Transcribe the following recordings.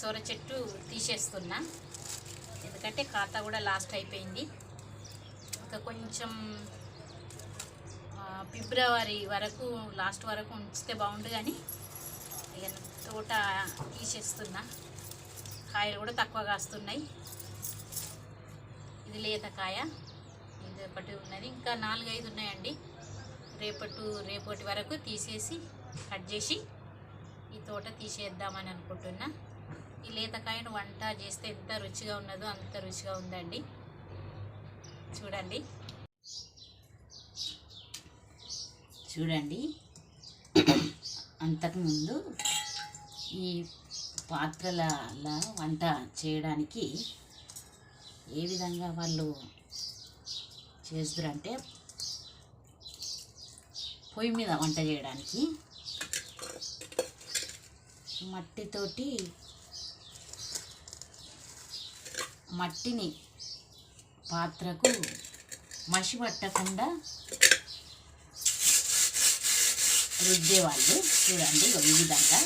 సోర చెట్టు తీసేస్తున్నా. ఎందుకంటే ఖాతా కూడా లాస్ట్ అయిపోయింది. ఇంకా కొంచెం ఫిబ్రవరి వరకు లాస్ట్ వరకు ఉంచితే బాగుండు కానీ ఇక తోట తీసేస్తున్నా. కాయలు కూడా తక్కువ కాస్తున్నాయి. ఇది లేత కాయ. ఇది ఒకటి ఉన్నది. ఇంకా నాలుగైదు ఉన్నాయండి. రేపటి రేపటి వరకు తీసేసి కట్ చేసి ఈ తోట తీసేద్దామని అనుకుంటున్నా. ఈ లేతకాయను వంట చేస్తే ఎంత రుచిగా ఉన్నదో అంత రుచిగా ఉందండి. చూడండి. చూడండి. అంతకుముందు ఈ పాత్రలలో వంట చేయడానికి ఏ విధంగా వాళ్ళు చేస్తారంటే పొయ్యి మీద వంట చేయడానికి మట్టితోటి మట్టిని పాత్రకు మసి పట్టకుండా రుద్దేవాళ్ళు. చూడండి ఈ విధంగా.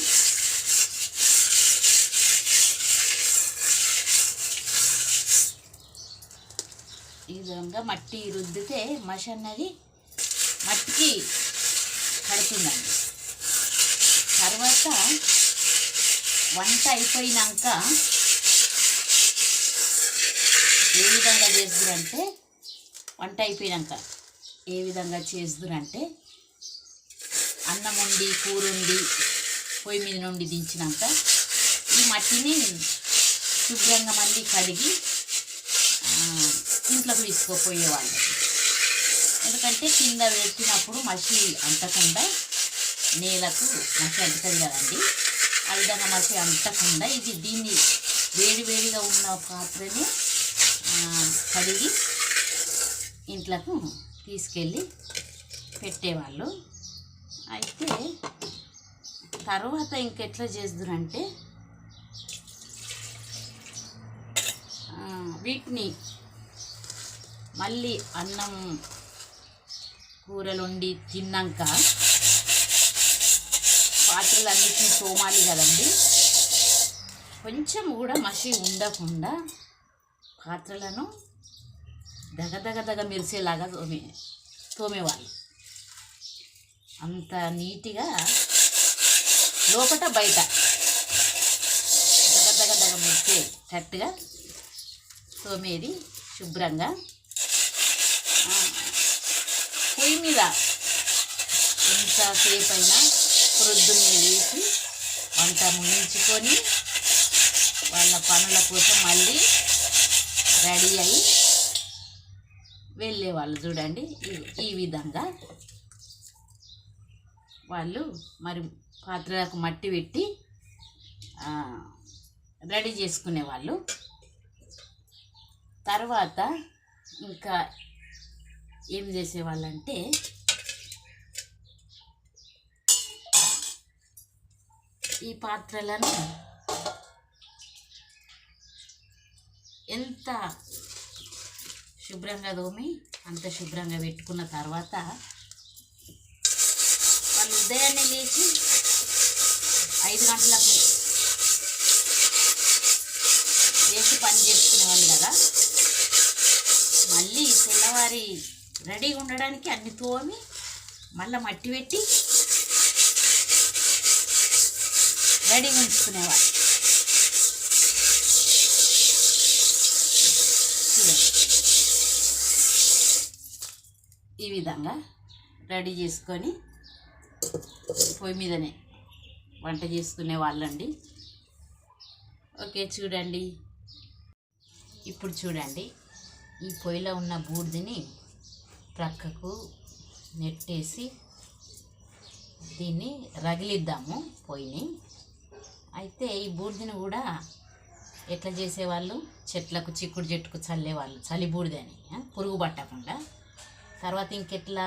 ఈ విధంగా మట్టి రుద్దితే మసి అన్నది మట్టికి కడుతుందండి. తర్వాత వంట అయిపోయినాక ఏ విధంగా చేస్తురంటే వంట అయిపోయినాక ఏ విధంగా చేస్తురంటే అన్నం వండి కూర వండి పొయ్యి మీద నుండి దించినాక ఈ మట్టిని శుభ్రంగా మళ్ళీ కడిగి ఇంట్లోకి తీసుకుపోయేవాళ్ళు. ఎందుకంటే కింద పెట్టినప్పుడు మసి అంటకుండా నేలకు మసి అంటుతుంది కదండి. ఆ విధంగా మసి అంటకుండా ఇది దీన్ని వేడి వేడిగా ఉన్న పాత్రని కడిగి ఇంట్లోకి తీసుకెళ్ళి పెట్టేవాళ్ళు. అయితే తర్వాత ఇంకెట్లా చేద్దురంటే వీటిని మళ్ళీ అన్నం కూరలు వండి తిన్నాక పాత్రలు అన్నిటినీ తోమాలి కదండి. కొంచెం కూడా మసి ఉండకుండా పాత్రలను దగదగదగ మెరిసేలాగా తోమే తోమేవాళ్ళు. అంత నీట్గా లోపట బయట దగదగదగ దగ దగ మెరిసేటట్టుగా తోమేది శుభ్రంగా. పొయ్యి మీద ఎంతసేపు అయినా ప్రొద్దున్నే లేచి వంట ముగించుకొని వాళ్ళ పనుల కోసం మళ్ళీ రెడీ అయ్యి వెళ్ళేవాళ్ళు చూడండి ఈ- విధంగా. వాళ్ళు మరి పాత్రలకు మట్టి పెట్టి రెడీ రెడీ చేసుకునేవాళ్ళు తర్వాత ఇంకా ఏం చేసేవాళ్ళంటే ఈ పాత్రలను ఎంత శుభ్రంగా తోమి అంత శుభ్రంగా పెట్టుకున్న తర్వాత వాళ్ళు ఉదయాన్నే లేచి ఐదు గంటలకు లేచి పని చేసుకునేవాళ్ళు కదా. మళ్ళీ తెల్లవారి రెడీగా ఉండడానికి అన్ని తోమి మళ్ళీ మట్టి పెట్టి రెడీగా ఉంచుకునేవాళ్ళు చూడండి. ఈ విధంగా రెడీ చేసుకొని పొయ్యి మీదనే వంట చేసుకునే వాళ్ళండి. ఓకే చూడండి. ఇప్పుడు చూడండి ఈ పొయ్యిలో ఉన్న బూడిదని ప్రక్కకు నెట్టేసి దీన్ని రగిలిద్దాము పొయ్యిని. అయితే ఈ బూడిదని కూడా ఎట్లా చేసేవాళ్ళు? చెట్లకు చిక్కుడు చెట్టుకు చల్లేవాళ్ళు చలి బూడిదని పురుగు పట్టకుండా. తర్వాత ఇంకెట్లా?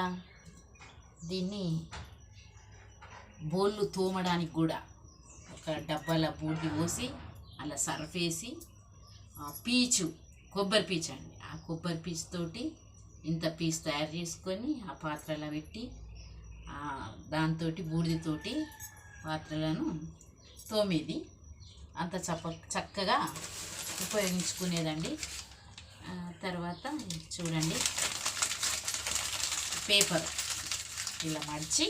దీన్ని బోళ్ళు తోమడానికి కూడా ఒక డబ్బాల బూడిది పోసి అలా సర్ఫ్ వేసి పీచు కొబ్బరి పీచు అండి. ఆ కొబ్బరి పీచు తోటి ఇంత పీస్ తయారు చేసుకొని ఆ పాత్రలో పెట్టి దాంతో బూడిదతోటి పాత్రలను తోమేది. అంత చప్ప చక్కగా ఉపయోగించుకునేదండి. తర్వాత చూడండి. పేపర్ ఇలా మడిచి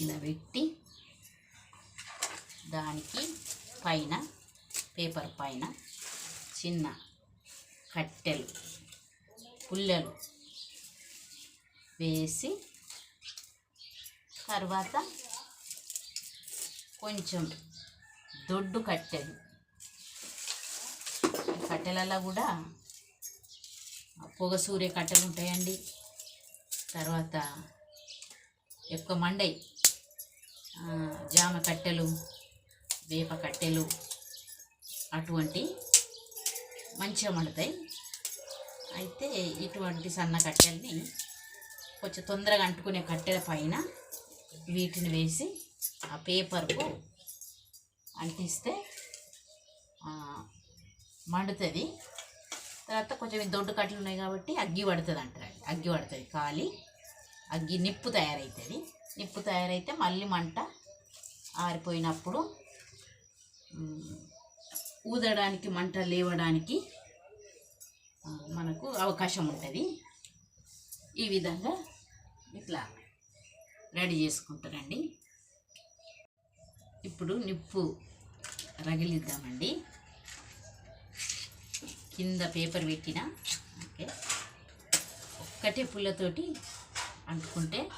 ఇలా పెట్టి దానికి పైన పేపర్ పైన చిన్న కట్టెలు పుల్లలు వేసి తర్వాత కొంచెం దొడ్డు కట్టెలు. కట్టెలలో కూడా పొగ సూర్య కట్టెలు ఉంటాయండి. తర్వాత ఎక్కువ మండై జామ కట్టెలు వేప కట్టెలు అటువంటి మంచిగా మండుతాయి. అయితే ఇటువంటి సన్న కట్టెల్ని కొంచెం తొందరగా అంటుకునే కట్టెల పైన వీటిని వేసి ఆ పేపర్కు అంటిస్తే మండుతుంది. తర్వాత కొంచెం దొడ్డు కట్టలు ఉన్నాయి కాబట్టి అగ్గి పడుతుంది అంటారు. అగ్గి పడుతుంది కాలి అగ్గి నిప్పు తయారవుతుంది నిప్పు తయారైతే మళ్ళీ మంట ఆరిపోయినప్పుడు ఊదడానికి మంట లేవడానికి మనకు అవకాశం ఉంటుంది. ఈ విధంగా ఇట్లా రెడీ చేసుకుంటారండి. ఇప్పుడు నిప్పు రగిలిద్దామండి. కింద పేపర్ పెట్టిన. ఓకే. ఒక్కటే పుల్లతోటి అంటుకుంటే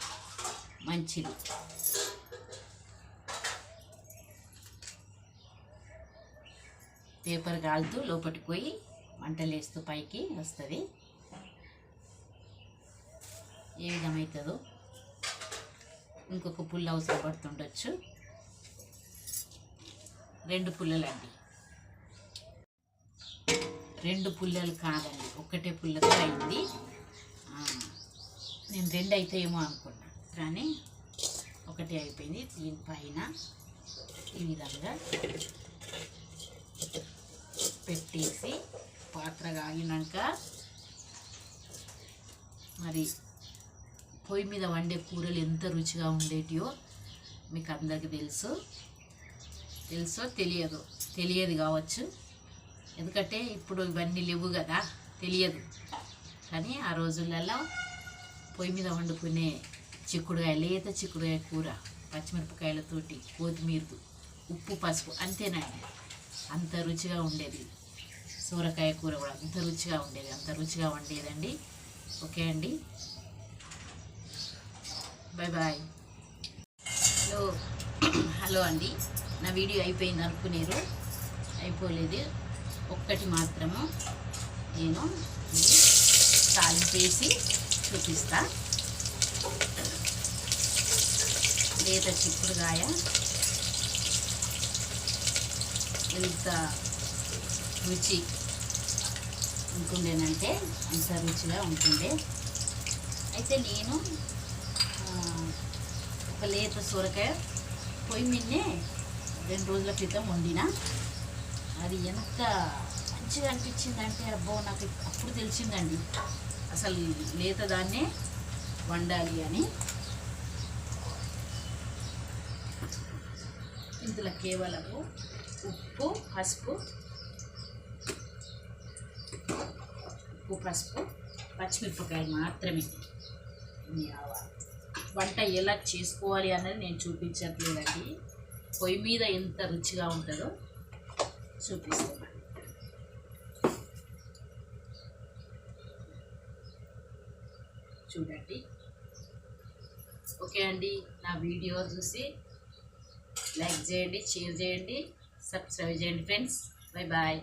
మంచిది. పేపర్ కాలుతూ లోపలికి పోయి మంటలేస్తూ పైకి వస్తుంది. ఏ విధమవుతుందో ఇంకొక పుల్ల అవసరం పడుతుండొచ్చు రెండు పుల్లలండి. రెండు పుల్లలు కాదండి. ఒక్కటే పుల్లతో అయింది. నేను రెండు అవుతాయేమో అనుకున్నా. కానీ ఒకటి అయిపోయింది. దీనిపైన ఈ విధంగా పెట్టేసి పాత్ర కాగినాక మరి పొయ్యి మీద వండే కూరలు ఎంత రుచిగా ఉండేటియో మీకు అందరికీ తెలుసు. తెలుసో తెలియదు. తెలియదు కావచ్చు. ఎందుకంటే ఇప్పుడు ఇవన్నీ లేవు కదా తెలియదు. కానీ ఆ రోజులలో పొయ్యి మీద వండుకునే చిక్కుడుకాయ లేత చిక్కుడుకాయ కూర పచ్చిమిరపకాయలతోటి కొత్తిమీర ఉప్పు పసుపు అంతేనండి అంత రుచిగా ఉండేది. సూరకాయ కూర కూడా అంత రుచిగా ఉండేది. అంత రుచిగా వండేదండి. ఓకే అండి. Bye bye hello. హలో అండి. నా వీడియో అయిపోయింది అనుకునేరు. అయిపోలేదు. ఒక్కటి మాత్రము నేను ఇది చేసి చూపిస్తా. లేత చిక్కుడుగాయ ఎంత రుచి ఉంటుండేనంటే అంత రుచిగా ఉంటుండే అయితే నేను ఒక లేత సొరకాయ పొయ్యి మిన్నే రెండు రోజుల క్రితం వండిన. అది ఎంత మంచిగా అనిపించిందంటే అబ్బో నాకు అప్పుడు తెలిసిందండి. అసలు లేత దాన్నే వండాలి అని. ఇందులో కేవలము ఉప్పు పసుపు ఉప్పు పసుపు పచ్చిమిరపకాయలు మాత్రమే. వంట ఎలా చేసుకోవాలి అనేది నేను చూపించట్లేదండి. పొయ్యి మీద ఎంత రుచిగా ఉంటుందో చూపిస్తున్నాను చూడండి. ఓకే అండి నా వీడియో చూసి లైక్ చేయండి షేర్ చేయండి సబ్స్క్రైబ్ చేయండి ఫ్రెండ్స్. Bye bye.